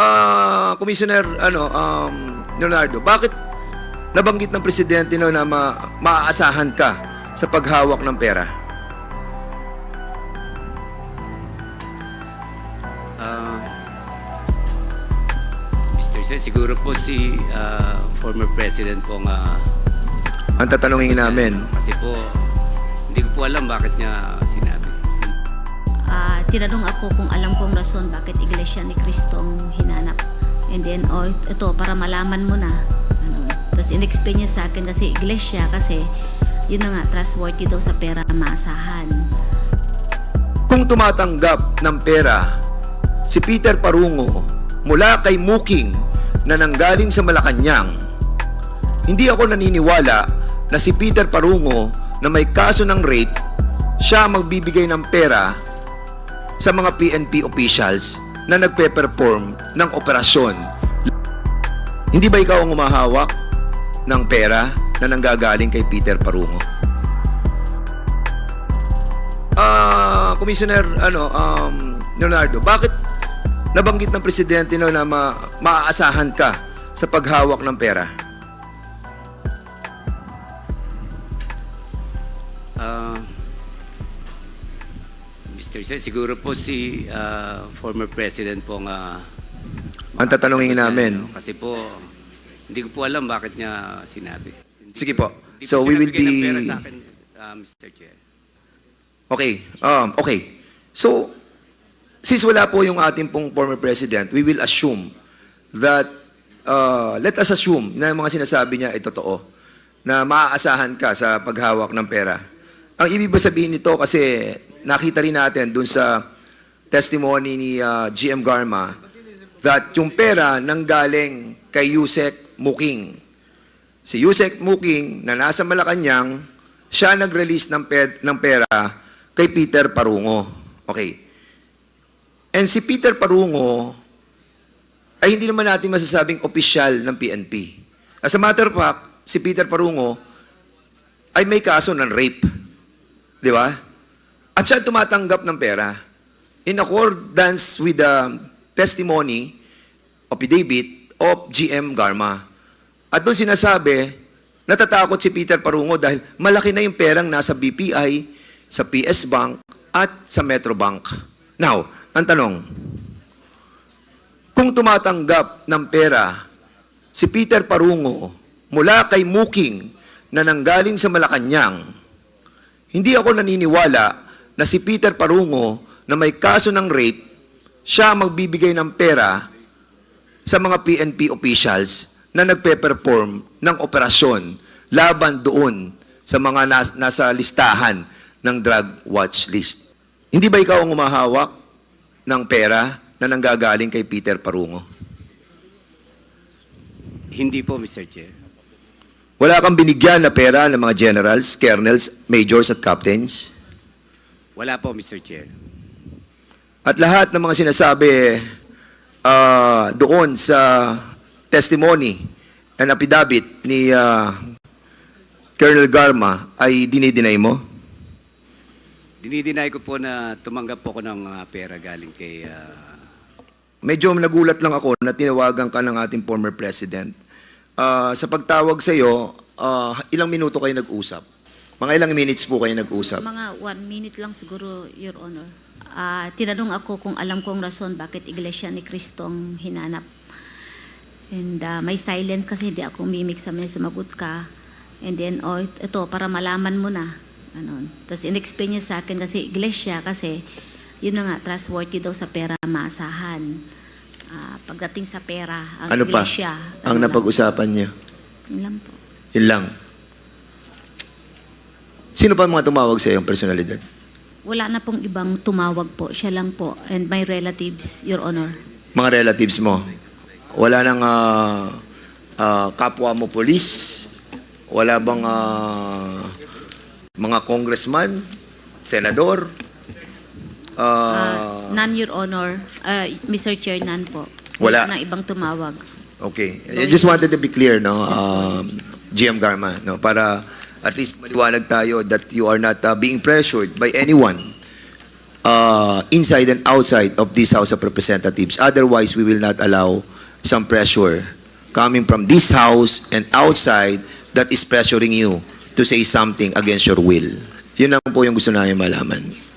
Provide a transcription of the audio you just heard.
Ah, Commissioner ano, um, Leonardo, bakit nabanggit ng presidente no na ma maaasahan ka sa paghawak ng pera? Ah, Mr. Siguro po si ah, former president po nga Ang tatanungin namin. kasi po hindi ko po alam bakit niya sinabi. Tinanong ako kung alam kong rason bakit Iglesia ni Cristo ang hinanap. And then, oh, ito, para malaman mo na. Ano, tapos in-explain niya sa akin kasi Iglesia, kasi yun na nga, trustworthy daw sa pera maasahan. Kung tumatanggap ng pera si Peter Parungo mula kay Muking na nanggaling sa Malacanang, hindi ako naniniwala na si Peter Parungo na may kaso ng rape, siya magbibigay ng pera sa mga PNP officials na nagpe-perform ng operasyon. Hindi ba ikaw ang umahawak ng pera na nanggagaling kay Peter Parungo? Ah, Commissioner ano, um, Leonardo, bakit nabanggit ng presidente no na ma maaasahan ka sa paghawak ng pera? Mr. Chair, siguro po si ah, former president po nga Ang tatanungin namin. Kasi po hindi ko po alam bakit niya sinabi. Hindi Sige po- po. hindi So po we siya will nagbigay ng be- sa akin, ah, Mr. Chair. Okay. Um, okay. So, since wala po yung ating pong former president, we will assume that, uh, let us assume na yung mga sinasabi niya ay totoo, na maaasahan ka sa paghawak ng pera. Ang ibig ba sabihin nito, kasi nakita rin natin dun sa testimony ni uh, GM Garma, that yung pera nanggaling kay Yusek Muking. Si Yusek Muking na nasa Malacanang, siya nag-release ng, pe- ng pera kay Peter Parungo. Okay. And si Peter Parungo ay hindi naman natin masasabing opisyal ng PNP. As a matter of fact, si Peter Parungo ay may kaso ng rape. Di ba? At siya tumatanggap ng pera in accordance with the testimony affidavit of GM Garma. At doon sinasabi, natatakot si Peter Parungo dahil malaki na yung perang nasa BPI, sa PS Bank, at sa Metro Bank. Now, ang tanong, kung tumatanggap ng pera si Peter Parungo mula kay Muking na nanggaling sa Malacanang, hindi ako naniniwala na si Peter Parungo na may kaso ng rape, siya magbibigay ng pera sa mga PNP officials na nagpe-perform ng operasyon laban doon sa mga nas- nasa listahan ng drug watch list. Hindi ba ikaw ang umahawak ng pera na nanggagaling kay Peter Parungo? Hindi po, Mr. Chair. Wala kang binigyan na pera ng mga generals, colonels, majors at captains? Wala po, Mr. Chair. At lahat ng mga sinasabi ah, doon sa testimony and affidavit ni ah, Colonel Garma ay dinideny mo? Dinideny ko po na tumanggap po ko ng ah, pera galing kay ah, Medyo nagulat lang ako na tinawagan ka ng ating former president. Ah, sa pagtawag sa iyo, ah, ilang minuto kayo nag-usap? Mga ilang minutes po kayo nag-usap? Mga one minute lang siguro, Your Honor. Ah, tinanong ako kung alam kong rason bakit Iglesia ni Cristo ang hinanap. And ah, may silence kasi hindi ako mimik sa may sumagot ka. And then, oh, ito, para malaman mo na. Ano. Tapos in-explain niya sa akin kasi Iglesia, kasi yun na nga, trustworthy daw sa pera maasahan. Ah, pagdating sa pera, ang Ano pa? Iglesia. Ang ano napag-usapan niyo? Yun lang po. Yun lang. Sino pa mga tumawag sa iyong personalidad? Wala na pong ibang tumawag po. Siya lang po. And my relatives, Your Honor. Mga relatives mo? Wala nang ah, ah, kapwa mo polis? Wala bang ah, mga congressman? Senador? Ah, Uh, none, Your Honor. Uh, Mr. Chair, none po. Wala. na ibang tumawag. Okay. I just wanted to be clear, no, um, GM Garma, no, para at least maliwanag tayo that you are not uh, being pressured by anyone uh, inside and outside of this House of Representatives. Otherwise, we will not allow some pressure coming from this House and outside that is pressuring you to say something against your will. Yun lang po yung gusto namin malaman.